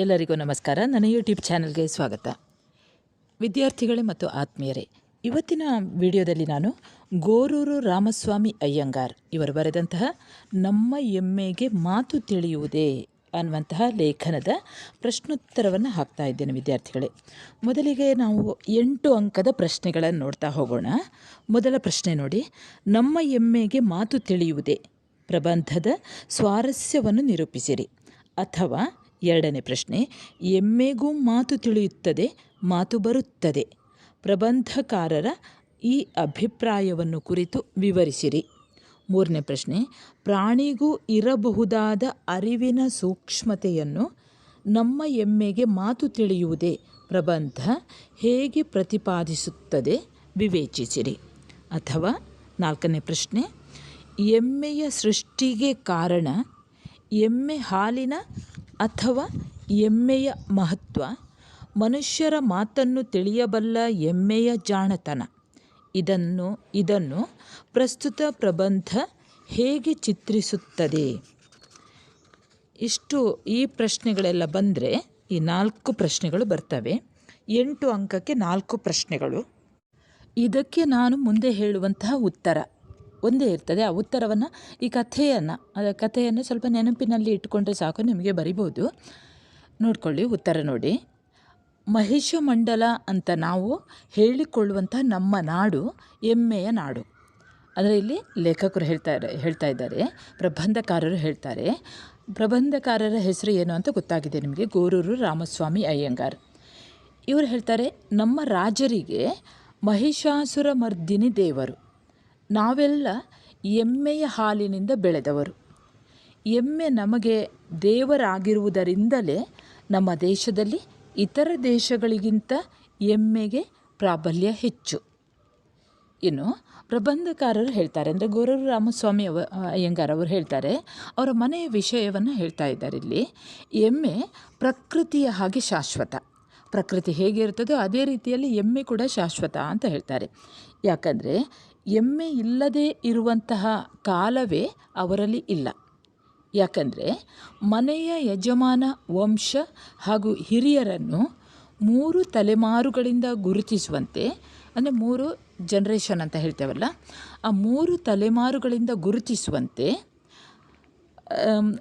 ಎಲ್ಲರಿಗೂ ನಮಸ್ಕಾರ. ನನ್ನ ಯೂಟ್ಯೂಬ್ ಚಾನಲ್ಗೆ ಸ್ವಾಗತ. ವಿದ್ಯಾರ್ಥಿಗಳೇ ಮತ್ತು ಆತ್ಮೀಯರೇ, ಇವತ್ತಿನ ವಿಡಿಯೋದಲ್ಲಿ ನಾನು ಗೋರೂರು ರಾಮಸ್ವಾಮಿ ಅಯ್ಯಂಗಾರ್ ಇವರು ಬರೆದಂತಹ ನಮ್ಮ ಎಮ್ಮೆಗೆ ಮಾತು ತಿಳಿಯುವುದೇ ಅನ್ನುವಂತಹ ಲೇಖನದ ಪ್ರಶ್ನೋತ್ತರವನ್ನು ಹಾಕ್ತಾ ಇದ್ದೇನೆ ವಿದ್ಯಾರ್ಥಿಗಳೇ. ಮೊದಲಿಗೆ ನಾವು ಎಂಟು ಅಂಕದ ಪ್ರಶ್ನೆಗಳನ್ನು ನೋಡ್ತಾ ಹೋಗೋಣ. ಮೊದಲ ಪ್ರಶ್ನೆ ನೋಡಿ, ನಮ್ಮ ಎಮ್ಮೆಗೆ ಮಾತು ತಿಳಿಯುವುದೇ ಪ್ರಬಂಧದ ಸ್ವಾರಸ್ಯವನ್ನು ನಿರೂಪಿಸಿರಿ. ಅಥವಾ ಎರಡನೇ ಪ್ರಶ್ನೆ, ಎಮ್ಮೆಗೂ ಮಾತು ತಿಳಿಯುತ್ತದೆ, ಮಾತು ಬರುತ್ತದೆ. ಪ್ರಬಂಧಕಾರರ ಈ ಅಭಿಪ್ರಾಯವನ್ನು ಕುರಿತು ವಿವರಿಸಿರಿ. ಮೂರನೇ ಪ್ರಶ್ನೆ, ಪ್ರಾಣಿಗೂ ಇರಬಹುದಾದ ಅರಿವಿನ ಸೂಕ್ಷ್ಮತೆಯನ್ನು ನಮ್ಮ ಎಮ್ಮೆಗೆ ಮಾತು ತಿಳಿಯುವುದೇ ಪ್ರಬಂಧ ಹೇಗೆ ಪ್ರತಿಪಾದಿಸುತ್ತದೆ ವಿವೇಚಿಸಿರಿ. ಅಥವಾ ನಾಲ್ಕನೇ ಪ್ರಶ್ನೆ, ಎಮ್ಮೆಯ ಸೃಷ್ಟಿಗೆ ಕಾರಣ ಎಮ್ಮೆ ಹಾಲಿನ ಅಥವಾ ಎಮ್ಮೆಯ ಮಹತ್ವ? ಮನುಷ್ಯರ ಮಾತನ್ನು ತಿಳಿಯಬಲ್ಲ ಎಮ್ಮೆಯ ಜಾಣತನ. ಇದನ್ನು ಇದನ್ನು ಪ್ರಸ್ತುತ ಪ್ರಬಂಧ ಹೇಗೆ ಚಿತ್ರಿಸುತ್ತದೆ? ಇಷ್ಟು ಈ ಪ್ರಶ್ನೆಗಳೆಲ್ಲ ಬಂದರೆ ಈ ನಾಲ್ಕು ಪ್ರಶ್ನೆಗಳು ಬರ್ತವೆ. ಎಂಟು ಅಂಕಕ್ಕೆ ನಾಲ್ಕು ಪ್ರಶ್ನೆಗಳು. ಇದಕ್ಕೆ ನಾನು ಮುಂದೆ ಹೇಳುವಂತಹ ಉತ್ತರ. ಒಂದೇ ಇರ್ತದೆ. ಆ ಉತ್ತರವನ್ನು ಈ ಕಥೆಯನ್ನು ಅದರ ಕಥೆಯನ್ನು ಸ್ವಲ್ಪ ನೆನಪಿನಲ್ಲಿ ಇಟ್ಕೊಂಡ್ರೆ ಸಾಕು, ನಿಮಗೆ ಬರಿಬೋದು. ನೋಡಿಕೊಳ್ಳಿ ಉತ್ತರ ನೋಡಿ. ಮಹಿಷಮಂಡಲ ಅಂತ ನಾವು ಹೇಳಿಕೊಳ್ಳುವಂಥ ನಮ್ಮ ನಾಡು ಹೆಮ್ಮೆಯ ನಾಡು. ಅಂದರೆ ಇಲ್ಲಿ ಲೇಖಕರು ಹೇಳ್ತಾರೆ, ಹೇಳ್ತಾ ಇದ್ದಾರೆ, ಪ್ರಬಂಧಕಾರರು ಹೇಳ್ತಾರೆ. ಪ್ರಬಂಧಕಾರರ ಹೆಸರು ಏನು ಅಂತ ಗೊತ್ತಾಗಿದೆ ನಿಮಗೆ? ಗೋರೂರು ರಾಮಸ್ವಾಮಿ ಅಯ್ಯಂಗಾರ್. ಇವರು ಹೇಳ್ತಾರೆ, ನಮ್ಮ ರಾಜರಿಗೆ ಮಹಿಷಾಸುರ ಮರ್ದಿನಿ ದೇವರು. ನಾವೆಲ್ಲ ಎಮ್ಮೆಯ ಹಾಲಿನಿಂದ ಬೆಳೆದವರು. ಎಮ್ಮೆ ನಮಗೆ ದೇವರಾಗಿರುವುದರಿಂದಲೇ ನಮ್ಮ ದೇಶದಲ್ಲಿ ಇತರ ದೇಶಗಳಿಗಿಂತ ಎಮ್ಮೆಗೆ ಪ್ರಾಬಲ್ಯ ಹೆಚ್ಚು. ಇನ್ನು ಪ್ರಬಂಧಕಾರರು ಹೇಳ್ತಾರೆ, ಅಂದರೆ ಗೋರೂರು ರಾಮಸ್ವಾಮಿ ಅವ ಅಯ್ಯಂಗಾರ್ ಅವರು ಹೇಳ್ತಾರೆ, ಅವರ ಮನೆಯ ವಿಷಯವನ್ನು ಹೇಳ್ತಾ ಇದ್ದಾರೆ ಇಲ್ಲಿ. ಎಮ್ಮೆ ಪ್ರಕೃತಿಯ ಹಾಗೆ ಶಾಶ್ವತ. ಪ್ರಕೃತಿ ಹೇಗಿರ್ತದೋ ಅದೇ ರೀತಿಯಲ್ಲಿ ಎಮ್ಮೆ ಕೂಡ ಶಾಶ್ವತ ಅಂತ ಹೇಳ್ತಾರೆ. ಯಾಕಂದರೆ ಎಮ್ಮೆ ಇಲ್ಲದೇ ಇರುವಂತಹ ಕಾಲವೇ ಅವರಲ್ಲಿ ಇಲ್ಲ. ಯಾಕಂದರೆ ಮನೆಯ ಯಜಮಾನ ವಂಶ ಹಾಗೂ ಹಿರಿಯರನ್ನು ಮೂರು ತಲೆಮಾರುಗಳಿಂದ ಗುರುತಿಸುವಂತೆ, ಅಂದರೆ ಮೂರು ಜನ್ರೇಷನ್ ಅಂತ ಹೇಳ್ತೇವಲ್ಲ, ಆ ಮೂರು ತಲೆಮಾರುಗಳಿಂದ ಗುರುತಿಸುವಂತೆ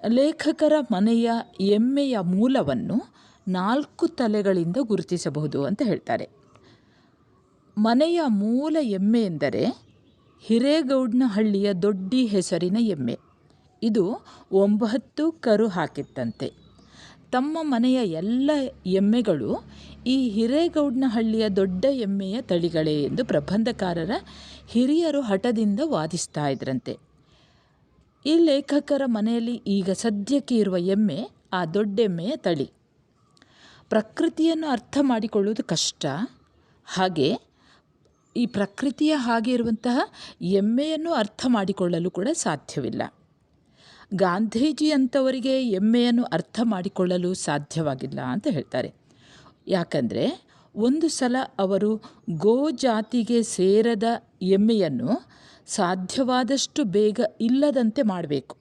ಲೇಖಕರ ಮನೆಯ ಎಮ್ಮೆಯ ಮೂಲವನ್ನು ನಾಲ್ಕು ತಲೆಗಳಿಂದ ಗುರುತಿಸಬಹುದು ಅಂತ ಹೇಳ್ತಾರೆ. ಮನೆಯ ಮೂಲ ಎಮ್ಮೆ ಎಂದರೆ ಹಿರೇಗೌಡನಹಳ್ಳಿಯ ದೊಡ್ಡಿ ಹೆಸರಿನ ಎಮ್ಮೆ. ಇದು ಒಂಬತ್ತು ಕರು ಹಾಕಿತ್ತಂತೆ. ತಮ್ಮ ಮನೆಯ ಎಲ್ಲ ಎಮ್ಮೆಗಳು ಈ ಹಿರೇಗೌಡನಹಳ್ಳಿಯ ದೊಡ್ಡ ಎಮ್ಮೆಯ ತಳಿಗಳೇ ಎಂದು ಪ್ರಬಂಧಕಾರರ ಹಿರಿಯರು ಹಠದಿಂದ ವಾದಿಸ್ತಾ ಇದ್ರಂತೆ. ಈ ಲೇಖಕರ ಮನೆಯಲ್ಲಿ ಈಗ ಸದ್ಯಕ್ಕೆ ಇರುವ ಎಮ್ಮೆ ಆ ದೊಡ್ಡೆಮ್ಮೆಯ ತಳಿ. ಪ್ರಕೃತಿಯನ್ನು ಅರ್ಥ ಮಾಡಿಕೊಳ್ಳುವುದು ಕಷ್ಟ. ಹಾಗೆ ಈ ಪ್ರಕೃತಿಯ ಹಾಗೆ ಇರುವಂತಹ ಎಮ್ಮೆಯನ್ನು ಅರ್ಥ ಮಾಡಿಕೊಳ್ಳಲು ಕೂಡ ಸಾಧ್ಯವಿಲ್ಲ. ಗಾಂಧೀಜಿ ಅಂಥವರಿಗೆ ಎಮ್ಮೆಯನ್ನು ಅರ್ಥ ಮಾಡಿಕೊಳ್ಳಲು ಸಾಧ್ಯವಾಗಿಲ್ಲ ಅಂತ ಹೇಳ್ತಾರೆ. ಯಾಕಂದರೆ ಒಂದು ಸಲ ಅವರು ಗೋ ಜಾತಿಗೆ ಸೇರದ ಎಮ್ಮೆಯನ್ನು ಸಾಧ್ಯವಾದಷ್ಟು ಬೇಗ ಇಲ್ಲದಂತೆ ಮಾಡಬೇಕು.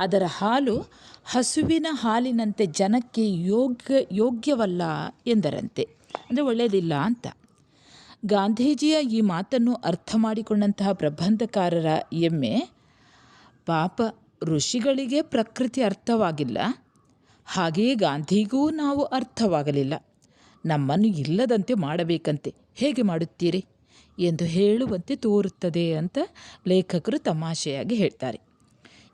ಅದರ ಹಾಲು ಹಸುವಿನ ಹಾಲಿನಂತೆ ಜನಕ್ಕೆ ಯೋಗ್ಯ ಯೋಗ್ಯವಲ್ಲ ಎಂದರಂತೆ. ಅಂದರೆ ಒಳ್ಳೆಯದಿಲ್ಲ ಅಂತ. ಗಾಂಧೀಜಿಯ ಈ ಮಾತನ್ನು ಅರ್ಥ ಮಾಡಿಕೊಂಡಂತಹ ಪ್ರಬಂಧಕಾರರ ಎಮ್ಮೆ, ಪಾಪ ಋಷಿಗಳಿಗೆ ಪ್ರಕೃತಿ ಅರ್ಥವಾಗಿಲ್ಲ. ಹಾಗೆಯೇ ಗಾಂಧಿಗೂ ನಾವು ಅರ್ಥವಾಗಲಿಲ್ಲ. ನಮ್ಮನ್ನು ಇಲ್ಲದಂತೆ ಮಾಡಬೇಕಂತೆ. ಹೇಗೆ ಮಾಡುತ್ತೀರಿ? ಎಂದು ಹೇಳುವಂತೆ ತೋರುತ್ತದೆ ಅಂತ ಲೇಖಕರು ತಮಾಷೆಯಾಗಿ ಹೇಳ್ತಾರೆ.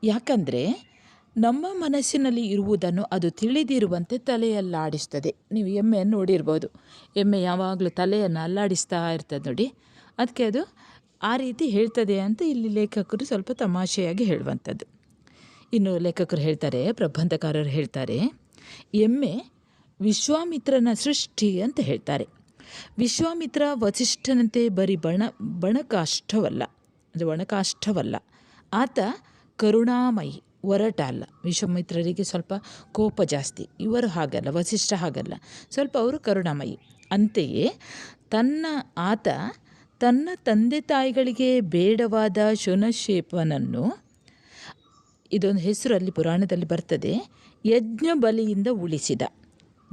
ಯಾಕಂದರೆ ನಮ್ಮ ಮನಸ್ಸಿನಲ್ಲಿ ಇರುವುದನ್ನು ಅದು ತಿಳಿದಿರುವಂತೆ ತಲೆಯಲ್ಲಾಡಿಸ್ತದೆ. ನೀವು ಎಮ್ಮೆಯನ್ನು ನೋಡಿರ್ಬೋದು. ಎಮ್ಮೆ ಯಾವಾಗಲೂ ತಲೆಯನ್ನು ಅಲ್ಲಾಡಿಸ್ತಾ ಇರ್ತದೆ ನೋಡಿ. ಅದಕ್ಕೆ ಅದು ಆ ರೀತಿ ಹೇಳ್ತದೆ ಅಂತ ಇಲ್ಲಿ ಲೇಖಕರು ಸ್ವಲ್ಪ ತಮಾಷೆಯಾಗಿ ಹೇಳುವಂಥದ್ದು. ಇನ್ನು ಲೇಖಕರು ಹೇಳ್ತಾರೆ, ಪ್ರಬಂಧಕಾರರು ಹೇಳ್ತಾರೆ, ಎಮ್ಮೆ ವಿಶ್ವಾಮಿತ್ರನ ಸೃಷ್ಟಿ ಅಂತ ಹೇಳ್ತಾರೆ. ವಿಶ್ವಾಮಿತ್ರ ವಸಿಷ್ಠನಂತೆ ಬರೀ ಬಣ ಬಣಕಾಷ್ಟವಲ್ಲ ಅಂದರೆ ಒಣಕಾಷ್ಟವಲ್ಲ ಆತ ಕರುಣಾಮಯಿ. ಒರಟ ಅಲ್ಲ. ವಿಶ್ವಮಿತ್ರರಿಗೆ ಸ್ವಲ್ಪ ಕೋಪ ಜಾಸ್ತಿ. ಇವರು ಹಾಗಲ್ಲ, ವಸಿಷ್ಠ ಹಾಗಲ್ಲ. ಸ್ವಲ್ಪ ಅವರು ಕರುಣಾಮಯಿ. ಅಂತೆಯೇ ತನ್ನ ಆತ ತನ್ನ ತಂದೆ ತಾಯಿಗಳಿಗೆ ಬೇಡವಾದ ಶುನಶೇಪನನ್ನು, ಇದೊಂದು ಹೆಸರು ಅಲ್ಲಿ ಪುರಾಣದಲ್ಲಿ ಬರ್ತದೆ, ಯಜ್ಞ ಬಲಿಯಿಂದ ಉಳಿಸಿದ.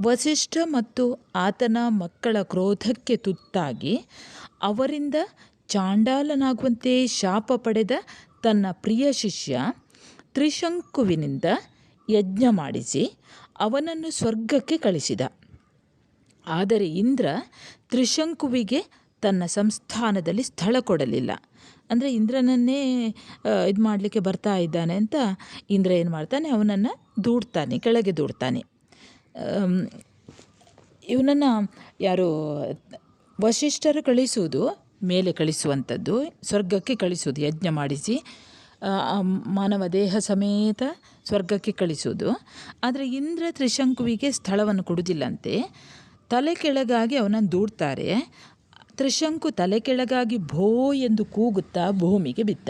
ವಸಿಷ್ಠ ಮತ್ತು ಆತನ ಮಕ್ಕಳ ಕ್ರೋಧಕ್ಕೆ ತುತ್ತಾಗಿ ಅವರಿಂದ ಚಾಂಡಾಲನಾಗುವಂತೆ ಶಾಪ ಪಡೆದ ತನ್ನ ಪ್ರಿಯ ಶಿಷ್ಯ ತ್ರಿಶಂಕುವಿನಿಂದ ಯಜ್ಞ ಮಾಡಿಸಿ ಅವನನ್ನು ಸ್ವರ್ಗಕ್ಕೆ ಕಳಿಸಿದ. ಆದರೆ ಇಂದ್ರ ತ್ರಿಶಂಕುವಿಗೆ ತನ್ನ ಸಂಸ್ಥಾನದಲ್ಲಿ ಸ್ಥಳ ಕೊಡಲಿಲ್ಲ. ಅಂದರೆ ಇಂದ್ರನನ್ನೇ ಇದು ಮಾಡಲಿಕ್ಕೆ ಬರ್ತಾ ಇದ್ದಾನೆ ಅಂತ ಇಂದ್ರ ಏನು ಮಾಡ್ತಾನೆ? ಅವನನ್ನು ದೂಡ್ತಾನೆ, ಕೆಳಗೆ ದೂಡ್ತಾನೆ. ಇವನನ್ನು ಯಾರು ವಶಿಷ್ಠರು ಕಳಿಸುವುದು, ಮೇಲೆ ಕಳಿಸುವಂಥದ್ದು, ಸ್ವರ್ಗಕ್ಕೆ ಕಳಿಸುವುದು, ಯಜ್ಞ ಮಾಡಿಸಿ ಮಾನವ ದೇಹ ಸಮೇತ ಸ್ವರ್ಗಕ್ಕೆ ಕಳಿಸುವುದು. ಆದರೆ ಇಂದ್ರ ತ್ರಿಶಂಕುವಿಗೆ ಸ್ಥಳವನ್ನು ಕೊಡುವುದಿಲ್ಲಂತೆ. ತಲೆ ಕೆಳಗಾಗಿ ಅವನನ್ನು ದೂಡ್ತಾರೆ. ತ್ರಿಶಂಕು ತಲೆ ಕೆಳಗಾಗಿ ಭೋ ಎಂದು ಕೂಗುತ್ತಾ ಭೂಮಿಗೆ ಬಿದ್ದ.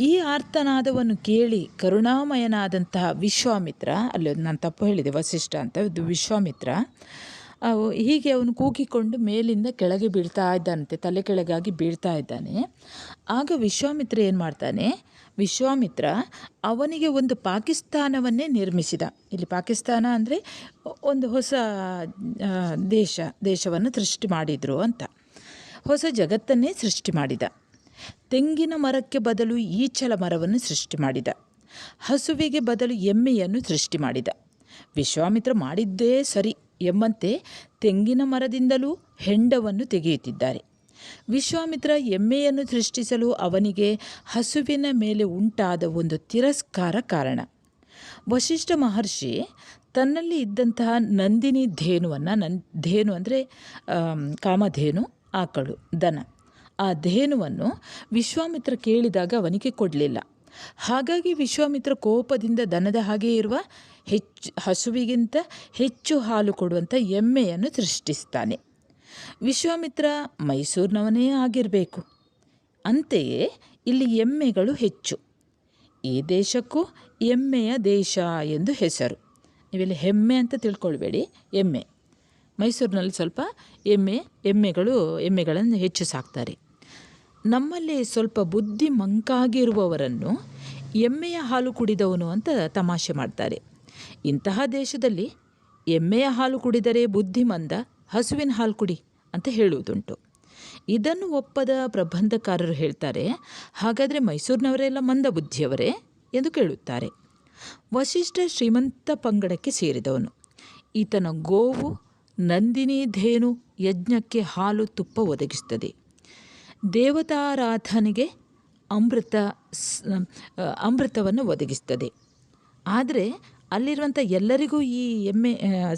ಈ ಆರ್ತನಾದವನ್ನು ಕೇಳಿ ಕರುಣಾಮಯನಾದಂತಹ ವಿಶ್ವಾಮಿತ್ರ, ಅಲ್ಲಿ ನಾನು ತಪ್ಪು ಹೇಳಿದೆ, ವಸಿಷ್ಠ ಅಂತ ಇದು ವಿಶ್ವಾಮಿತ್ರ, ಅವು ಹೀಗೆ ಅವನು ಕೂಗಿಕೊಂಡು ಮೇಲಿಂದ ಕೆಳಗೆ ಬೀಳ್ತಾ ಇದ್ದಾನಂತೆ, ತಲೆ ಕೆಳಗಾಗಿ ಬೀಳ್ತಾ ಇದ್ದಾನೆ. ಆಗ ವಿಶ್ವಾಮಿತ್ರ ಏನು ಮಾಡ್ತಾನೆ? ವಿಶ್ವಾಮಿತ್ರ ಅವನಿಗೆ ಒಂದು ಪಾಕಿಸ್ತಾನವನ್ನೇ ನಿರ್ಮಿಸಿದ. ಇಲ್ಲಿ ಪಾಕಿಸ್ತಾನ ಅಂದರೆ ಒಂದು ಹೊಸ ದೇಶ, ದೇಶವನ್ನು ಸೃಷ್ಟಿ ಮಾಡಿದರು ಅಂತ. ಹೊಸ ಜಗತ್ತನ್ನೇ ಸೃಷ್ಟಿ ಮಾಡಿದ. ತೆಂಗಿನ ಮರಕ್ಕೆ ಬದಲು ಈಚಲ ಮರವನ್ನು ಸೃಷ್ಟಿ ಮಾಡಿದ. ಹಸುವಿಗೆ ಬದಲು ಎಮ್ಮೆಯನ್ನು ಸೃಷ್ಟಿ ಮಾಡಿದ. ವಿಶ್ವಾಮಿತ್ರ ಮಾಡಿದ್ದೇ ಸರಿ ಎಂಬಂತೆ ತೆಂಗಿನ ಮರದಿಂದಲೂ ಹೆಂಡವನ್ನು ತೆಗೆಯುತ್ತಿದ್ದಾರೆ. ವಿಶ್ವಾಮಿತ್ರ ಎಮ್ಮೆಯನ್ನು ಸೃಷ್ಟಿಸಲು ಅವನಿಗೆ ಹಸುವಿನ ಮೇಲೆ ಉಂಟಾದ ಒಂದು ತಿರಸ್ಕಾರ ಕಾರಣ. ವಶಿಷ್ಠ ಮಹರ್ಷಿ ತನ್ನಲ್ಲಿ ಇದ್ದಂತಹ ನಂದಿನಿ ಧೇನುವನ್ನು ನನ್, ಧೇನು ಅಂದರೆ ಕಾಮಧೇನು, ಆಕಳು, ದನ. ಆ ಧೇನುವನ್ನು ವಿಶ್ವಾಮಿತ್ರ ಕೇಳಿದಾಗ ಅವನಿಗೆ ಕೊಡಲಿಲ್ಲ. ಹಾಗಾಗಿ ವಿಶ್ವಾಮಿತ್ರ ಕೋಪದಿಂದ ದನದ ಹಾಗೆ ಇರುವ ಹೆಚ್ಚು, ಹಸುವಿಗಿಂತ ಹೆಚ್ಚು ಹಾಲು ಕೊಡುವಂಥ ಎಮ್ಮೆಯನ್ನು ಸೃಷ್ಟಿಸ್ತಾನೆ. ವಿಶ್ವಾಮಿತ್ರ ಮೈಸೂರಿನವನೇ ಆಗಿರಬೇಕು. ಅಂತೆಯೇ ಇಲ್ಲಿ ಎಮ್ಮೆಗಳು ಹೆಚ್ಚು. ಈ ದೇಶಕ್ಕೂ ಎಮ್ಮೆಯ ದೇಶ ಎಂದು ಹೆಸರು. ನೀವಿಲ್ಲಿ ಹೆಮ್ಮೆ ಅಂತ ತಿಳ್ಕೊಳ್ಬೇಡಿ ಎಮ್ಮೆ ಮೈಸೂರಿನಲ್ಲಿ ಸ್ವಲ್ಪ ಎಮ್ಮೆ ಎಮ್ಮೆಗಳು ಎಮ್ಮೆಗಳನ್ನು ಹೆಚ್ಚು ಸಾಕ್ತಾರೆ. ನಮ್ಮಲ್ಲಿ ಸ್ವಲ್ಪ ಬುದ್ಧಿ ಮಂಕಾಗಿರುವವರನ್ನು ಎಮ್ಮೆಯ ಹಾಲು ಕುಡಿದವನು ಅಂತ ತಮಾಷೆ ಮಾಡ್ತಾರೆ. ಇಂತಹ ದೇಶದಲ್ಲಿ ಎಮ್ಮೆಯ ಹಾಲು ಕುಡಿದರೆ ಬುದ್ಧಿಮಂದ ಹಸುವಿನ ಹಾಲು ಕುಡಿ ಅಂತ ಹೇಳುವುದುಂಟು. ಇದನ್ನು ಒಪ್ಪದ ಪ್ರಬಂಧಕಾರರು ಹೇಳ್ತಾರೆ, ಹಾಗಾದರೆ ಮೈಸೂರಿನವರೆಲ್ಲ ಮಂದ ಬುದ್ಧಿಯವರೇ ಎಂದು ಕೇಳುತ್ತಾರೆ. ವಶಿಷ್ಠ ಶ್ರೀಮಂತ ಪಂಗಡಕ್ಕೆ ಸೇರಿದವನು. ಈತನ ಗೋವು ನಂದಿನಿ ಧೇನು ಯಜ್ಞಕ್ಕೆ ಹಾಲು ತುಪ್ಪ ಒದಗಿಸುತ್ತದೆ. ದೇವತಾರಾಧನೆಗೆ ಅಮೃತ ಅಮೃತವನ್ನು ಒದಗಿಸ್ತದೆ ಆದರೆ ಅಲ್ಲಿರುವಂಥ ಎಲ್ಲರಿಗೂ ಈ ಎಮ್ಮೆ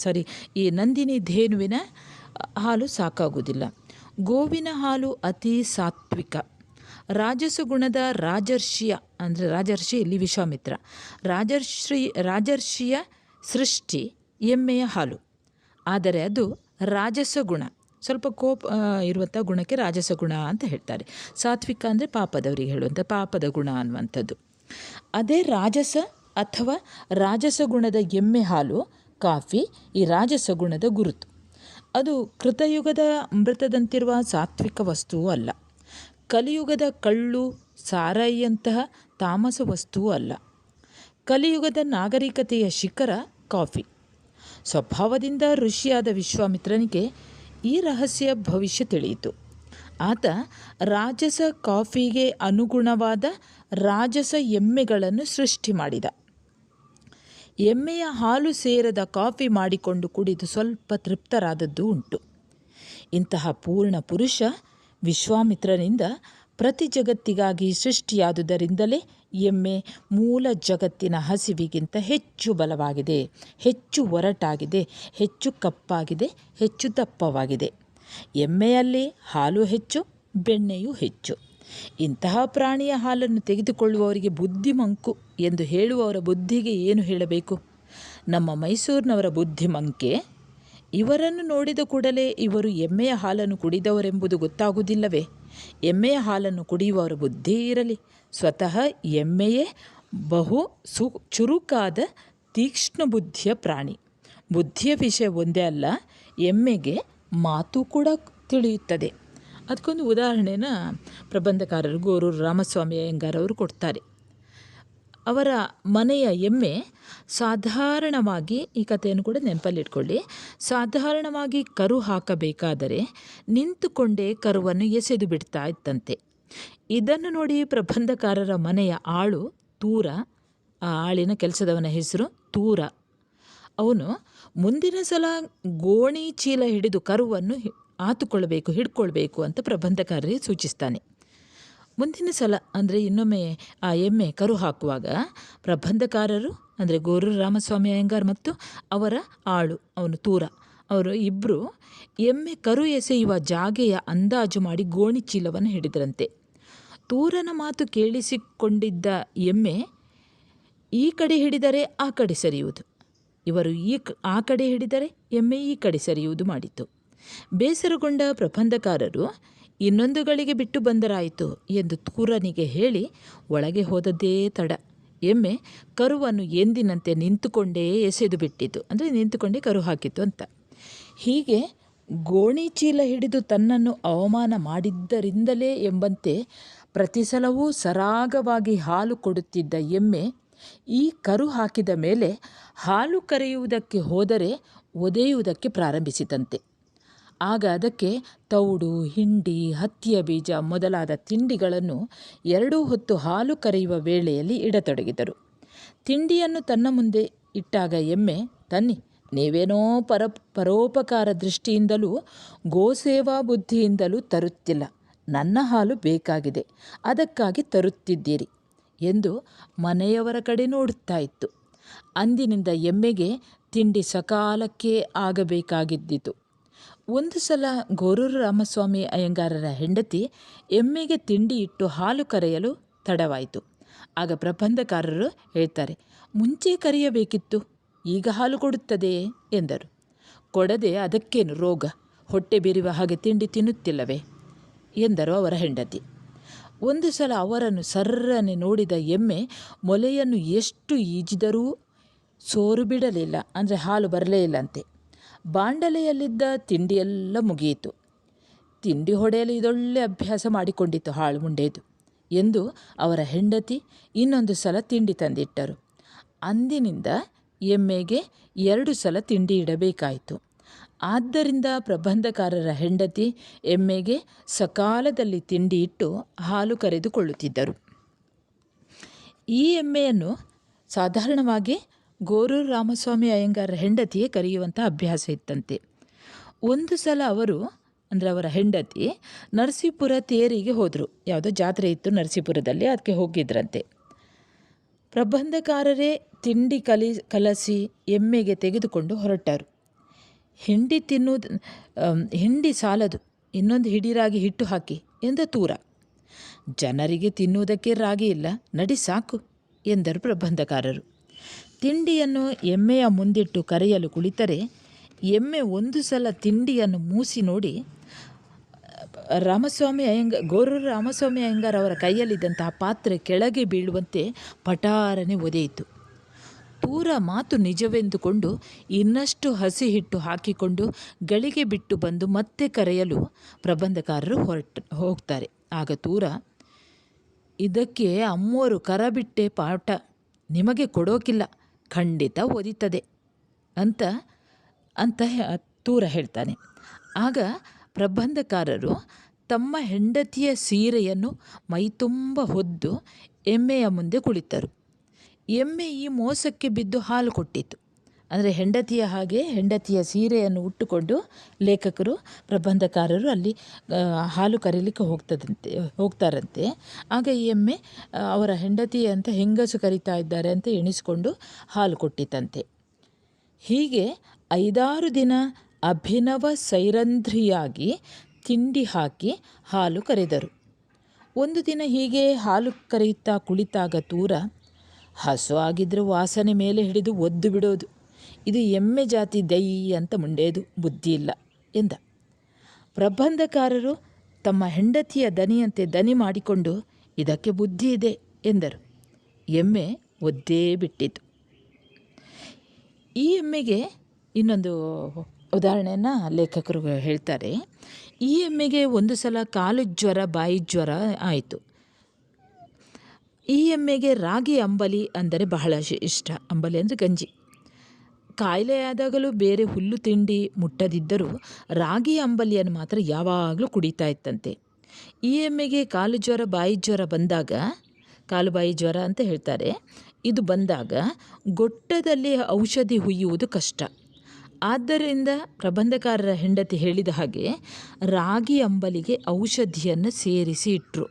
ಸಾರಿ ಈ ನಂದಿನಿ ಧೇನುವಿನ ಹಾಲು ಸಾಕಾಗುವುದಿಲ್ಲ. ಗೋವಿನ ಹಾಲು ಅತಿ ಸಾತ್ವಿಕ. ರಾಜಸ ಗುಣದ ರಾಜರ್ಷಿಯ, ಅಂದರೆ ರಾಜರ್ಷಿ ಇಲ್ಲಿ ವಿಶ್ವಾಮಿತ್ರ. ರಾಜರ್ಷಿ, ರಾಜರ್ಷಿಯ ಸೃಷ್ಟಿ ಎಮ್ಮೆಯ ಹಾಲು. ಆದರೆ ಅದು ರಾಜಸ ಗುಣ ಸ್ವಲ್ಪ ಕೋಪ ಇರುವಂಥ ಗುಣಕ್ಕೆ ರಾಜಸ ಗುಣ ಅಂತ ಹೇಳ್ತಾರೆ. ಸಾತ್ವಿಕ ಅಂದರೆ ಪಾಪದವರಿಗೆ ಹೇಳುವಂಥ ಪಾಪದ ಗುಣ ಅನ್ನುವಂಥದ್ದು. ಅದೇ ರಾಜಸ ಅಥವಾ ರಾಜಸಗುಣದ ಎಮ್ಮೆ ಹಾಲು, ಕಾಫಿ ಈ ರಾಜಸಗುಣದ ಗುರುತು. ಅದು ಕೃತಯುಗದ ಅಮೃತದಂತಿರುವ ಸಾತ್ವಿಕ ವಸ್ತುವೂ ಅಲ್ಲ. ಕಲಿಯುಗದ ಕಳ್ಳು ಸಾರಾಯಿಯಂತಹ ತಾಮಸ ವಸ್ತುವೂ ಅಲ್ಲ. ಕಲಿಯುಗದ ನಾಗರಿಕತೆಯ ಶಿಖರ ಕಾಫಿ. ಸ್ವಭಾವದಿಂದ ಋಷಿಯಾದ ವಿಶ್ವಾಮಿತ್ರನಿಗೆ ಈ ರಹಸ್ಯ ಭವಿಷ್ಯ ತಿಳಿಯಿತು. ಆತ ರಾಜಸ ಕಾಫಿಗೆ ಅನುಗುಣವಾದ ರಾಜಸ ಎಮ್ಮೆಗಳನ್ನು ಸೃಷ್ಟಿ ಮಾಡಿದ. ಎಮ್ಮೆಯ ಹಾಲು ಸೇರದ ಕಾಫಿ ಮಾಡಿಕೊಂಡು ಕುಡಿದು ಸ್ವಲ್ಪ ತೃಪ್ತರಾದದ್ದು ಉಂಟು. ಇಂತಹ ಪೂರ್ಣ ಪುರುಷ ವಿಶ್ವಾಮಿತ್ರನಿಂದ ಪ್ರತಿ ಜಗತ್ತಿಗಾಗಿ ಸೃಷ್ಟಿಯಾದುದರಿಂದಲೇ ಎಮ್ಮೆ ಮೂಲ ಜಗತ್ತಿನ ಹಸಿವಿಗಿಂತ ಹೆಚ್ಚು ಬಲವಾಗಿದೆ, ಹೆಚ್ಚು ಒರಟಾಗಿದೆ, ಹೆಚ್ಚು ಕಪ್ಪಾಗಿದೆ, ಹೆಚ್ಚು ದಪ್ಪವಾಗಿದೆ. ಎಮ್ಮೆಯಲ್ಲಿ ಹಾಲು ಹೆಚ್ಚು, ಬೆಣ್ಣೆಯೂ ಹೆಚ್ಚು. ಇಂತಹ ಪ್ರಾಣಿಯ ಹಾಲನ್ನು ತೆಗೆದುಕೊಳ್ಳುವವರಿಗೆ ಬುದ್ಧಿಮಂಕು ಎಂದು ಹೇಳುವವರ ಬುದ್ಧಿಗೆ ಏನು ಹೇಳಬೇಕು? ನಮ್ಮ ಮೈಸೂರಿನವರ ಬುದ್ಧಿಮಂಕೆ ಇವರನ್ನು ನೋಡಿದ ಕೂಡಲೇ ಇವರು ಎಮ್ಮೆಯ ಹಾಲನ್ನು ಕುಡಿದವರೆಂಬುದು ಗೊತ್ತಾಗುವುದಿಲ್ಲವೇ? ಎಮ್ಮೆಯ ಹಾಲನ್ನು ಕುಡಿಯುವವರ ಬುದ್ಧಿ ಇರಲಿ. ಸ್ವತಃ ಎಮ್ಮೆಯೇ ಬಹು ಸು ಚುರುಕಾದ ತೀಕ್ಷ್ಣ ಬುದ್ಧಿಯ ಪ್ರಾಣಿ. ಬುದ್ಧಿಯ ವಿಷಯ ಒಂದೇ ಅಲ್ಲ, ಎಮ್ಮೆಗೆ ಮಾತು ಕೂಡ ತಿಳಿಯುತ್ತದೆ. ಅದಕ್ಕೊಂದು ಉದಾಹರಣೆನ ಪ್ರಬಂಧಕಾರರು ಗೋರೂರು ರಾಮಸ್ವಾಮಿ ಅಯ್ಯಂಗಾರವರು ಕೊಡ್ತಾರೆ. ಅವರ ಮನೆಯ ಎಮ್ಮೆ ಸಾಧಾರಣವಾಗಿ, ಈ ಕಥೆಯನ್ನು ಕೂಡ ನೆನಪಲ್ಲಿಟ್ಕೊಳ್ಳಿ. ಸಾಧಾರಣವಾಗಿ ಕರು ಹಾಕಬೇಕಾದರೆ ನಿಂತುಕೊಂಡೇ ಕರುವನ್ನು ಎಸೆದು ಬಿಡ್ತಾ ಇತ್ತಂತೆ. ಇದನ್ನು ನೋಡಿ ಪ್ರಬಂಧಕಾರರ ಮನೆಯ ಆಳು ತೂರ, ಆ ಆಳಿನ ಕೆಲಸದವನ ಹೆಸರು ತೂರ. ಅವನು ಮುಂದಿನ ಸಲ ಗೋಣಿ ಚೀಲ ಹಿಡಿದು ಕರುವನ್ನು ಆತುಕೊಳ್ಬೇಕು ಹಿಡ್ಕೊಳ್ಬೇಕು ಅಂತ ಪ್ರಬಂಧಕಾರರಿಗೆ ಸೂಚಿಸ್ತಾನೆ. ಮುಂದಿನ ಸಲ ಅಂದರೆ ಇನ್ನೊಮ್ಮೆ ಆ ಎಮ್ಮೆ ಕರು ಹಾಕುವಾಗ ಪ್ರಬಂಧಕಾರರು ಅಂದರೆ ಗೋರು ರಾಮಸ್ವಾಮಿ ಅಯ್ಯಂಗಾರ್ ಮತ್ತು ಅವರ ಆಳು, ಅವನು ತೂರ, ಅವರು ಇಬ್ಬರು ಎಮ್ಮೆ ಕರು ಎಸೆಯುವ ಜಾಗೆಯ ಅಂದಾಜು ಮಾಡಿ ಗೋಣಿ ಚೀಲವನ್ನು ಹಿಡಿದರಂತೆ. ತೂರನ ಮಾತು ಕೇಳಿಸಿಕೊಂಡಿದ್ದ ಎಮ್ಮೆ ಈ ಕಡೆ ಹಿಡಿದರೆ ಆ ಕಡೆ ಸರಿಯುವುದು. ಇವರು ಈ ಆ ಕಡೆ ಹಿಡಿದರೆ ಎಮ್ಮೆ ಈ ಕಡೆ ಸರಿಯುವುದು ಮಾಡಿತು. ಬೇಸರಗೊಂಡ ಪ್ರಬಂಧಕಾರರು ಇನ್ನೊಂದು ಗಳಿಗೆ ಬಿಟ್ಟು ಬಂದರಾಯಿತು ಎಂದು ತೂರನಿಗೆ ಹೇಳಿ ಒಳಗೆ ಹೋದದ್ದೇ ತಡ. ಎಮ್ಮೆ ಕರುವನ್ನು ಎಂದಿನಂತೆ ನಿಂತುಕೊಂಡೇ ಎಸೆದು ಬಿಟ್ಟಿತು. ಅಂದರೆ ನಿಂತುಕೊಂಡೇ ಕರು ಹಾಕಿತು ಅಂತ. ಹೀಗೆ ಗೋಣಿ ಚೀಲ ಹಿಡಿದು ತನ್ನನ್ನು ಅವಮಾನ ಮಾಡಿದ್ದರಿಂದಲೇ ಎಂಬಂತೆ ಪ್ರತಿ ಸಲವೂ ಸರಾಗವಾಗಿ ಹಾಲು ಕೊಡುತ್ತಿದ್ದ ಎಮ್ಮೆ ಈ ಕರು ಹಾಕಿದ ಮೇಲೆ ಹಾಲು ಕರೆಯುವುದಕ್ಕೆ ಹೋದರೆ ಒದೆಯುವುದಕ್ಕೆ ಪ್ರಾರಂಭಿಸಿತಂತೆ. ಆಗ ಅದಕ್ಕೆ ತೌಡು, ಹಿಂಡಿ, ಹತ್ತಿಯ ಬೀಜ ಮೊದಲಾದ ತಿಂಡಿಗಳನ್ನು ಎರಡೂ ಹೊತ್ತು ಹಾಲು ಕರೆಯುವ ವೇಳೆಯಲ್ಲಿ ಇಡತೊಡಗಿದರು. ತಿಂಡಿಯನ್ನು ತನ್ನ ಮುಂದೆ ಇಟ್ಟಾಗ ಎಮ್ಮೆ, ತನ್ನಿ, ನೀವೇನೋ ಪರ, ಪರೋಪಕಾರ ದೃಷ್ಟಿಯಿಂದಲೂ ಗೋಸೇವಾ ಬುದ್ಧಿಯಿಂದಲೂ ತರುತ್ತಿಲ್ಲ. ನನ್ನ ಹಾಲು ಬೇಕಾಗಿದೆ, ಅದಕ್ಕಾಗಿ ತರುತ್ತಿದ್ದೀರಿ ಎಂದು ಮನೆಯವರ ಕಡೆ ನೋಡುತ್ತಾ ಇತ್ತು. ಅಂದಿನಿಂದ ಎಮ್ಮೆಗೆ ತಿಂಡಿ ಸಕಾಲಕ್ಕೆ ಆಗಬೇಕಾಗಿದ್ದಿತು. ಒಂದು ಸಲ ಗೋರೂರು ರಾಮಸ್ವಾಮಿ ಅಯ್ಯಂಗಾರರ ಹೆಂಡತಿ ಎಮ್ಮೆಗೆ ತಿಂಡಿ ಇಟ್ಟು ಹಾಲು ಕರೆಯಲು ತಡವಾಯಿತು. ಆಗ ಪ್ರಬಂಧಕಾರರು ಹೇಳ್ತಾರೆ, ಮುಂಚೆ ಕರೆಯಬೇಕಿತ್ತು, ಈಗ ಹಾಲು ಕೊಡುತ್ತದೆ, ಎಂದರು. ಕೊಡದೆ ಅದಕ್ಕೇನು ರೋಗ? ಹೊಟ್ಟೆ ಬಿರಿವ ಹಾಗೆ ತಿಂಡಿ ತಿನ್ನುತ್ತಿಲ್ಲವೇ? ಎಂದರು ಅವರ ಹೆಂಡತಿ. ಒಂದು ಸಲ ಅವರನ್ನು ಸರ್ರನೆ ನೋಡಿದ ಎಮ್ಮೆ ಮೊಲೆಯನ್ನು ಎಷ್ಟು ಈಜಿದರೂ ಸೋರು ಬಿಡಲಿಲ್ಲ ಅಂದರೆ ಹಾಲು ಬರಲೇ ಇಲ್ಲಂತೆ. ಬಾಂಡಲೆಯಲ್ಲಿದ್ದ ತಿಂಡಿಯೆಲ್ಲ ಮುಗಿಯಿತು. ತಿಂಡಿ ಹೊಡೆಯಲು ಇದೊಳ್ಳೆ ಅಭ್ಯಾಸ ಮಾಡಿಕೊಂಡಿತ್ತು ಹಾಳು ಮುಂಡೇದು ಎಂದು ಅವರ ಹೆಂಡತಿ ಇನ್ನೊಂದು ಸಲ ತಿಂಡಿ ತಂದಿಟ್ಟರು. ಅಂದಿನಿಂದ ಎಮ್ಮೆಗೆ ಎರಡು ಸಲ ತಿಂಡಿ ಇಡಬೇಕಾಯಿತು. ಆದ್ದರಿಂದ ಪ್ರಬಂಧಕಾರರ ಹೆಂಡತಿ ಎಮ್ಮೆಗೆ ಸಕಾಲದಲ್ಲಿ ತಿಂಡಿ ಇಟ್ಟು ಹಾಲು ಕರೆದುಕೊಳ್ಳುತ್ತಿದ್ದರು. ಈ ಎಮ್ಮೆಯನ್ನು ಸಾಧಾರಣವಾಗಿ ಗೋರೂರು ರಾಮಸ್ವಾಮಿ ಅಯ್ಯಂಗಾರ ಹೆಂಡತಿಯೇ ಕರೆಯುವಂಥ ಅಭ್ಯಾಸ ಇತ್ತಂತೆ. ಒಂದು ಸಲ ಅವರು, ಅಂದರೆ ಅವರ ಹೆಂಡತಿ, ನರಸೀಪುರ ತೇರಿಗೆ ಹೋದರು. ಯಾವುದೋ ಜಾತ್ರೆ ಇತ್ತು ನರಸೀಪುರದಲ್ಲಿ ಅದಕ್ಕೆ ಹೋಗಿದ್ರಂತೆ. ಪ್ರಬಂಧಕಾರರೇ ತಿಂಡಿ ಕಲಿ, ಕಲಸಿ ಎಮ್ಮೆಗೆ ತೆಗೆದುಕೊಂಡು ಹೊರಟರು. ಹಿಂಡಿ ತಿನ್ನುವುದು ಹಿಂಡಿ ಸಾಲದು, ಇನ್ನೊಂದು ಹಿಡಿ ರಾಗಿ ಹಿಟ್ಟು ಹಾಕಿ ಎಂದ ತೂರ. ಜನರಿಗೆ ತಿನ್ನುವುದಕ್ಕೆ ರಾಗಿ ಇಲ್ಲ, ನಡಿ ಸಾಕು ಎಂದರು ಪ್ರಬಂಧಕಾರರು. ತಿಂಡಿಯನ್ನು ಎಮ್ಮೆಯ ಮುಂದಿಟ್ಟು ಕರೆಯಲು ಕುಳಿತರೆ, ಎಮ್ಮೆ ಒಂದು ಸಲ ತಿಂಡಿಯನ್ನು ಮೂಸಿ ನೋಡಿ, ರಾಮಸ್ವಾಮಿ ಅಯ್ಯಂಗ, ಗೋರೂರು ರಾಮಸ್ವಾಮಿ ಅಯ್ಯಂಗಾರ್ ಅವರ ಕೈಯಲ್ಲಿದ್ದಂತಹ ಪಾತ್ರೆ ಕೆಳಗೆ ಬೀಳುವಂತೆ ಪಟಾರನೆ ಒದೆಯಿತು. ಪೂರ ಮಾತು ನಿಜವೆಂದುಕೊಂಡು ಇನ್ನಷ್ಟು ಹಸಿ ಹಿಟ್ಟು ಹಾಕಿಕೊಂಡು ಗಳಿಗೆ ಬಿಟ್ಟು ಬಂದು ಮತ್ತೆ ಕರೆಯಲು ಪ್ರಬಂಧಕಾರರು ಹೊರಟ, ಹೋಗ್ತಾರೆ. ಆಗ ತೂರ ಇದಕ್ಕೆ ಅಮ್ಮೋರು ಕರಬಿಟ್ಟೆ ಪಾಠ, ನಿಮಗೆ ಕೊಡೋಕಿಲ್ಲ. ಖಂಡಿತ ಒದಿತದೆ ಅಂತ ಅಂತ ತೂರ ಹೇಳ್ತಾನೆ. ಆಗ ಪ್ರಬಂಧಕಾರರು ತಮ್ಮ ಹೆಂಡತಿಯ ಸೀರೆಯನ್ನು ಮೈತುಂಬ ಹೊದ್ದು ಎಮ್ಮೆಯ ಮುಂದೆ ಕುಳಿತರು. ಎಮ್ಮೆ ಈ ಮೋಸಕ್ಕೆ ಬಿದ್ದು ಹಾಲು ಕೊಟ್ಟಿತು. ಅಂದರೆ ಹೆಂಡತಿಯ ಹಾಗೆ ಹೆಂಡತಿಯ ಸೀರೆಯನ್ನು ಉಟ್ಟುಕೊಂಡು ಲೇಖಕರು, ಪ್ರಬಂಧಕಾರರು ಅಲ್ಲಿ ಹಾಲು ಕರೀಲಿಕ್ಕೆ ಹೋಗ್ತದಂತೆ, ಹೋಗ್ತಾರಂತೆ. ಆಗ ಈ ಎಮ್ಮೆ ಅವರ ಹೆಂಡತಿ ಅಂತ ಹೆಂಗಸು ಕರಿತಾ ಇದ್ದಾರೆ ಅಂತ ಎಣಿಸಿಕೊಂಡು ಹಾಲು ಕೊಟ್ಟಿತಂತೆ ಹೀಗೆ ಐದಾರು ದಿನ ಅಭಿನವ ಸೈರಂಧ್ರಿಯಾಗಿ ತಿಂಡಿ ಹಾಕಿ ಹಾಲು ಕರೆದರು. ಒಂದು ದಿನ ಹೀಗೆ ಹಾಲು ಕರೆಯುತ್ತಾ ಕುಳಿತಾಗ ತೂರ ಹಸು ಆಗಿದ್ದರೆ ವಾಸನೆ ಮೇಲೆ ಹಿಡಿದು ಒದ್ದು ಬಿಡೋದು. ಇದು ಎಮ್ಮೆ ಜಾತಿ ದೈ ಅಂತ ಮುಂಡೇದು ಬುದ್ಧಿ ಇಲ್ಲ ಎಂದ. ಪ್ರಬಂಧಕಾರರು ತಮ್ಮ ಹೆಂಡತಿಯ ದನಿಯಂತೆ ದನಿ ಮಾಡಿಕೊಂಡು ಇದಕ್ಕೆ ಬುದ್ಧಿ ಇದೆ ಎಂದರು. ಎಮ್ಮೆ ಒದ್ದೇ ಬಿಟ್ಟಿತು. ಈ ಎಮ್ಮೆಗೆ ಇನ್ನೊಂದು ಉದಾಹರಣೆಯನ್ನು ಲೇಖಕರು ಹೇಳ್ತಾರೆ. ಈ ಎಮ್ಮೆಗೆ ಒಂದು ಸಲ ಕಾಲು ಜ್ವರ, ಬಾಯಿ ಜ್ವರ ಆಯಿತು. ಈ ಎಮ್ಮೆಗೆ ರಾಗಿ ಅಂಬಲಿ ಅಂದರೆ ಬಹಳ ಇಷ್ಟ. ಅಂಬಲಿ ಅಂದರೆ ಗಂಜಿ. ಕಾಯಿಲೆಯಾದಾಗಲೂ ಬೇರೆ ಹುಲ್ಲು ತಿಂಡಿ ಮುಟ್ಟದಿದ್ದರೂ ರಾಗಿ ಅಂಬಲಿಯನ್ನು ಮಾತ್ರ ಯಾವಾಗಲೂ ಕುಡಿತಾ ಇತ್ತಂತೆ. ಈ ಎಮ್ಮೆಗೆ ಕಾಲು ಜ್ವರ, ಬಾಯಿ ಜ್ವರ ಬಂದಾಗ, ಕಾಲು, ಬಾಯಿ ಜ್ವರ ಅಂತ ಹೇಳ್ತಾರೆ, ಇದು ಬಂದಾಗ ಗೊಟ್ಟದಲ್ಲಿ ಔಷಧಿ ಹುಯ್ಯುವುದು ಕಷ್ಟ. ಆದ್ದರಿಂದ ಪ್ರಬಂಧಕಾರರ ಹೆಂಡತಿ ಹೇಳಿದ ಹಾಗೆ ರಾಗಿ ಅಂಬಲಿಗೆ ಔಷಧಿಯನ್ನು ಸೇರಿಸಿ ಇಟ್ಟರು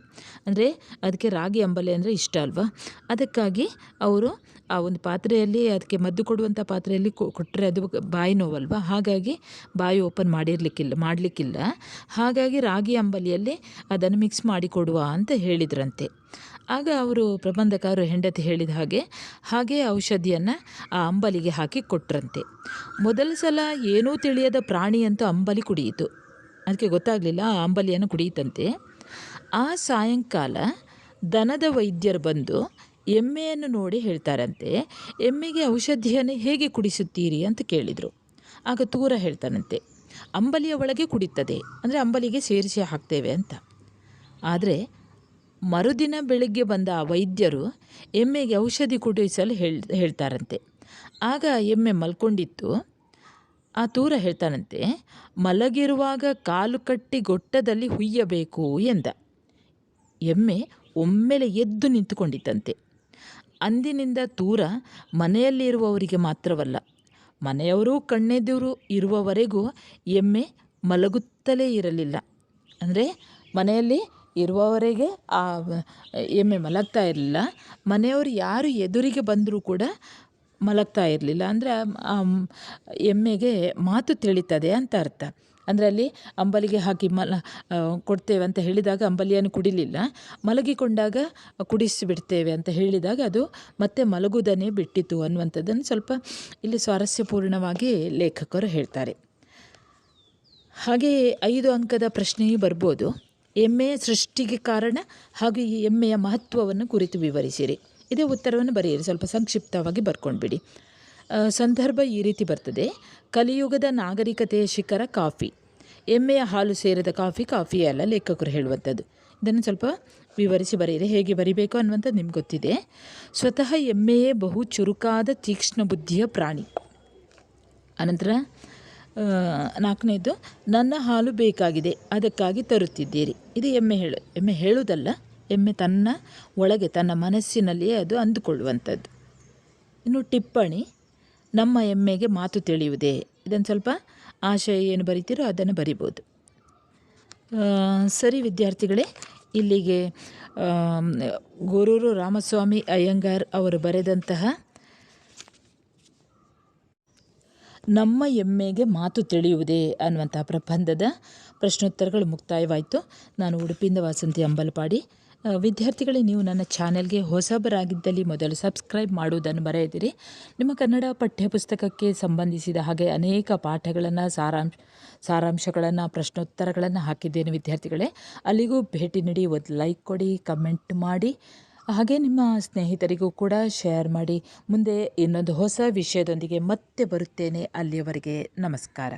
ಅಂದರೆ, ಅದಕ್ಕೆ ರಾಗಿ ಅಂಬಲಿ ಅಂದರೆ ಇಷ್ಟ ಅಲ್ವಾ? ಅದಕ್ಕಾಗಿ ಅವರು ಆ ಒಂದು ಪಾತ್ರೆಯಲ್ಲಿ ಅದಕ್ಕೆ ಮದ್ದು ಕೊಡುವಂಥ ಪಾತ್ರೆಯಲ್ಲಿ ಕೊಟ್ಟರೆ ಅದು ಬಾಯಿ ನೋವಲ್ವ? ಹಾಗಾಗಿ ಬಾಯಿ ಓಪನ್ ಮಾಡಿರಲಿಕ್ಕಿಲ್ಲ, ಮಾಡಲಿಕ್ಕಿಲ್ಲ. ಹಾಗಾಗಿ ರಾಗಿ ಅಂಬಲಿಯಲ್ಲಿ ಅದನ್ನು ಮಿಕ್ಸ್ ಮಾಡಿ ಕೊಡುವ ಅಂತ ಹೇಳಿದ್ರಂತೆ. ಆಗ ಅವರು ಪ್ರಬಂಧಕಾರರು ಹೆಂಡತಿ ಹೇಳಿದ ಹಾಗೆ ಹಾಗೆ ಔಷಧಿಯನ್ನು ಆ ಅಂಬಲಿಗೆ ಹಾಕಿ ಕೊಟ್ರಂತೆ. ಮೊದಲ ಸಲ ಏನೂ ತಿಳಿಯದ ಪ್ರಾಣಿ ಅಂತ ಅಂಬಲಿ ಕುಡಿಯಿತು. ಅದಕ್ಕೆ ಗೊತ್ತಾಗಲಿಲ್ಲ, ಆ ಅಂಬಲಿಯನ್ನು ಕುಡಿಯಿತಂತೆ. ಆ ಸಾಯಂಕಾಲ ದನದ ವೈದ್ಯರು ಬಂದು ಎಮ್ಮೆಯನ್ನು ನೋಡಿ ಹೇಳ್ತಾರಂತೆ, ಎಮ್ಮೆಗೆ ಔಷಧಿಯನ್ನು ಹೇಗೆ ಕುಡಿಸುತ್ತೀರಿ? ಅಂತ ಕೇಳಿದರು. ಆಗ ತೂರ ಹೇಳ್ತಾನಂತೆ, ಅಂಬಲಿಯ ಒಳಗೆ ಕುಡಿತದೆ, ಅಂದರೆ ಅಂಬಲಿಗೆ ಸೇರಿಸಿ ಹಾಕ್ತೇವೆ ಅಂತ. ಆದರೆ ಮರುದಿನ ಬೆಳಗ್ಗೆ ಬಂದ ಆ ವೈದ್ಯರು ಎಮ್ಮೆಗೆ ಔಷಧಿ ಕುಡಿಸಲು ಹೇಳ್, ಹೇಳ್ತಾರಂತೆ. ಆಗ ಎಮ್ಮೆ ಮಲ್ಕೊಂಡಿತ್ತು. ಆ ತೂರ ಹೇಳ್ತಾನಂತೆ, ಮಲಗಿರುವಾಗ ಕಾಲು ಕಟ್ಟಿ ಗೊಟ್ಟದಲ್ಲಿ ಹುಯ್ಯಬೇಕು ಎಂದ. ಎಮ್ಮೆ ಒಮ್ಮೆಲೆ ಎದ್ದು ನಿಂತುಕೊಂಡಿತ್ತಂತೆ. ಅಂದಿನಿಂದ ತೂರ ಮನೆಯಲ್ಲಿರುವವರಿಗೆ ಮಾತ್ರವಲ್ಲ, ಮನೆಯವರೂ ಕಣ್ಣೆದುರು ಇರುವವರೆಗೂ ಎಮ್ಮೆ ಮಲಗುತ್ತಲೇ ಇರಲಿಲ್ಲ. ಅಂದರೆ ಮನೆಯಲ್ಲಿ ಇರುವವರೆಗೆ ಆ, ಎಮ್ಮೆ ಮಲಗ್ತಾ ಇರಲಿಲ್ಲ. ಮನೆಯವರು ಯಾರು ಎದುರಿಗೆ ಬಂದರೂ ಕೂಡ ಮಲಗ್ತಾ ಇರಲಿಲ್ಲ. ಅಂದರೆ ಎಮ್ಮೆಗೆ ಮಾತು ತಿಳಿತದೆ ಅಂತ ಅರ್ಥ. ಅಂದರೆ ಅಲ್ಲಿ ಅಂಬಲಿಗೆ ಹಾಕಿ ಮಲ ಕೊಡ್ತೇವೆ ಅಂತ ಹೇಳಿದಾಗ ಅಂಬಲಿಯನ್ನು ಕುಡಿಲಿಲ್ಲ. ಮಲಗಿಕೊಂಡಾಗ ಕುಡಿಸಿಬಿಡ್ತೇವೆ ಅಂತ ಹೇಳಿದಾಗ ಅದು ಮತ್ತೆ ಮಲಗುವುದನ್ನೇ ಬಿಟ್ಟಿತು ಅನ್ನುವಂಥದ್ದನ್ನು ಸ್ವಲ್ಪ ಇಲ್ಲಿ ಸ್ವಾರಸ್ಯಪೂರ್ಣವಾಗಿ ಲೇಖಕರು ಹೇಳ್ತಾರೆ. ಹಾಗೆಯೇ ಐದು ಅಂಕದ ಪ್ರಶ್ನೆಯೂ ಬರ್ಬೋದು. ಎಮ್ಮೆಯ ಸೃಷ್ಟಿಗೆ ಕಾರಣ ಹಾಗೂ ಈ ಎಮ್ಮೆಯ ಮಹತ್ವವನ್ನು ಕುರಿತು ವಿವರಿಸಿರಿ. ಇದೇ ಉತ್ತರವನ್ನು ಬರೆಯಿರಿ, ಸ್ವಲ್ಪ ಸಂಕ್ಷಿಪ್ತವಾಗಿ ಬರ್ಕೊಂಡ್ಬಿಡಿ. ಸಂದರ್ಭ ಈ ರೀತಿ ಬರ್ತದೆ. ಕಲಿಯುಗದ ನಾಗರಿಕತೆಯ ಶಿಖರ ಕಾಫಿ. ಎಮ್ಮೆಯ ಹಾಲು ಸೇರಿದ ಕಾಫಿ ಕಾಫಿ ಅಲ್ಲ, ಲೇಖಕರು ಹೇಳುವಂಥದ್ದು. ಇದನ್ನು ಸ್ವಲ್ಪ ವಿವರಿಸಿ ಬರೆಯಿರಿ, ಹೇಗೆ ಬರಿಬೇಕು ಅನ್ನುವಂಥದ್ದು ನಿಮ್ಗೆ ಗೊತ್ತಿದೆ. ಸ್ವತಃ ಎಮ್ಮೆಯೇ ಬಹು ಚುರುಕಾದ ತೀಕ್ಷ್ಣ ಬುದ್ಧಿಯ ಪ್ರಾಣಿ. ಅನಂತರ ನಾಲ್ಕನೇದು, ನನ್ನ ಹಾಲು ಬೇಕಾಗಿದೆ, ಅದಕ್ಕಾಗಿ ತರುತ್ತಿದ್ದೀರಿ. ಇದು ಎಮ್ಮೆ ಹೇಳು, ಎಮ್ಮೆ ಹೇಳುವುದಲ್ಲ, ಎಮ್ಮೆ ತನ್ನ ಒಳಗೆ, ತನ್ನ ಮನಸ್ಸಿನಲ್ಲಿಯೇ ಅದು ಅಂದುಕೊಳ್ಳುವಂಥದ್ದು. ಇನ್ನು ಟಿಪ್ಪಣಿ ನಮ್ಮ ಎಮ್ಮೆಗೆ ಮಾತು ತಿಳಿಯುವುದೇ? ಇದನ್ನು ಸ್ವಲ್ಪ ಆಶಯ ಏನು ಬರಿತೀರೋ ಅದನ್ನು ಬರಿಬೋದು. ಸರಿ ವಿದ್ಯಾರ್ಥಿಗಳೇ, ಇಲ್ಲಿಗೆ ಗೊರೂರು ರಾಮಸ್ವಾಮಿ ಅಯ್ಯಂಗಾರ್ ಅವರು ಬರೆದಂತಹ ನಮ್ಮ ಎಮ್ಮೆಗೆ ಮಾತು ತಿಳಿಯುವುದೇ ಅನ್ನುವಂತಹ ಪ್ರಬಂಧದ ಪ್ರಶ್ನೋತ್ತರಗಳು ಮುಕ್ತಾಯವಾಯಿತು. ನಾನು ಉಡುಪಿಯಿಂದ ವಾಸಂತಿ ಅಂಬಲಪಾಡಿ ವಿದ್ಯಾರ್ಥಿಗಳೇ, ನೀವು ನನ್ನ ಚಾನೆಲ್ಗೆ ಹೊಸಬರಾಗಿದ್ದಲ್ಲಿ ಮೊದಲು ಸಬ್ಸ್ಕ್ರೈಬ್ ಮಾಡುವುದನ್ನು ಬರೆಯದಿರಿ ನಿಮ್ಮ ಕನ್ನಡ ಪಠ್ಯಪುಸ್ತಕಕ್ಕೆ ಸಂಬಂಧಿಸಿದ ಹಾಗೆ ಅನೇಕ ಪಾಠಗಳನ್ನು, ಸಾರಾಂಶ, ಸಾರಾಂಶಗಳನ್ನು, ಪ್ರಶ್ನೋತ್ತರಗಳನ್ನು ಹಾಕಿದ್ದೇನೆ ವಿದ್ಯಾರ್ಥಿಗಳೇ. ಅಲ್ಲಿಗೂ ಭೇಟಿ ನೀಡಿ, ಒಂದು ಲೈಕ್ ಕೊಡಿ, ಕಮೆಂಟ್ ಮಾಡಿ, ಹಾಗೆ ನಿಮ್ಮ ಸ್ನೇಹಿತರಿಗೂ ಕೂಡ ಶೇರ್ ಮಾಡಿ. ಮುಂದೆ ಇನ್ನೊಂದು ಹೊಸ ವಿಷಯದೊಂದಿಗೆ ಮತ್ತೆ ಬರುತ್ತೇನೆ. ಅಲ್ಲಿಯವರೆಗೆ ನಮಸ್ಕಾರ.